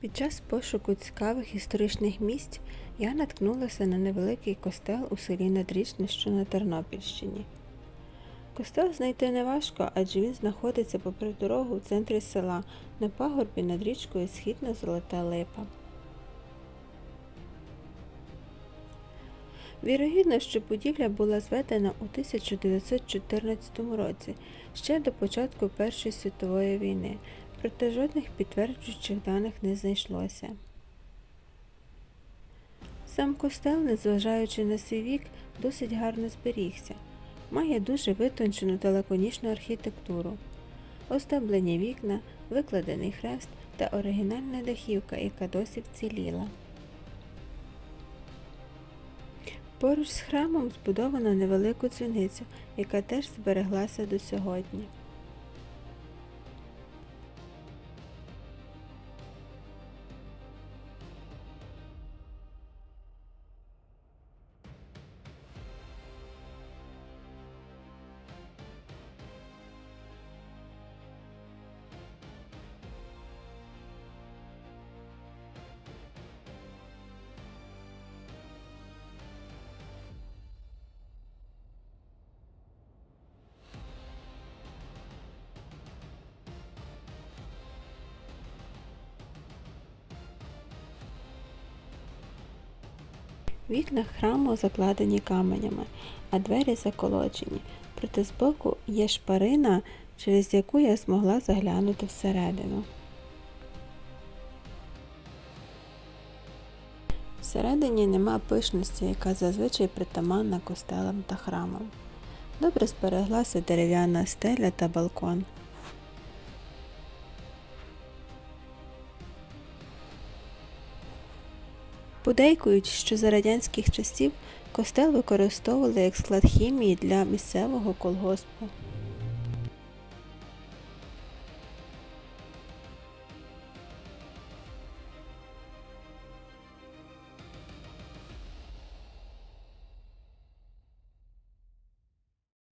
Під час пошуку цікавих історичних місць я наткнулася на невеликий костел у селі Надрічне, що на Тернопільщині. Костел знайти неважко, адже він знаходиться попри дорогу в центрі села на пагорбі над річкою Східна Золота Липа. Вірогідно, що будівля була зведена у 1914 році, ще до початку Першої світової війни, проте жодних підтверджуючих даних не знайшлося. Сам костел, незважаючи на свій вік, досить гарно зберігся. Має дуже витончену та лаконічну архітектуру, оздоблені вікна, викладений хрест та оригінальна дахівка, яка досі вціліла. Поруч з храмом збудовано невелику дзвіницю, яка теж збереглася до сьогодні. Вікна храму закладені каменями, а двері заколочені, проте збоку є шпарина, через яку я змогла заглянути всередину. Всередині нема пишності, яка зазвичай притаманна костелам та храмам. Добре збереглася дерев'яна стеля та балкон. Подейкують, що за радянських часів костел використовували як склад хімії для місцевого колгоспу.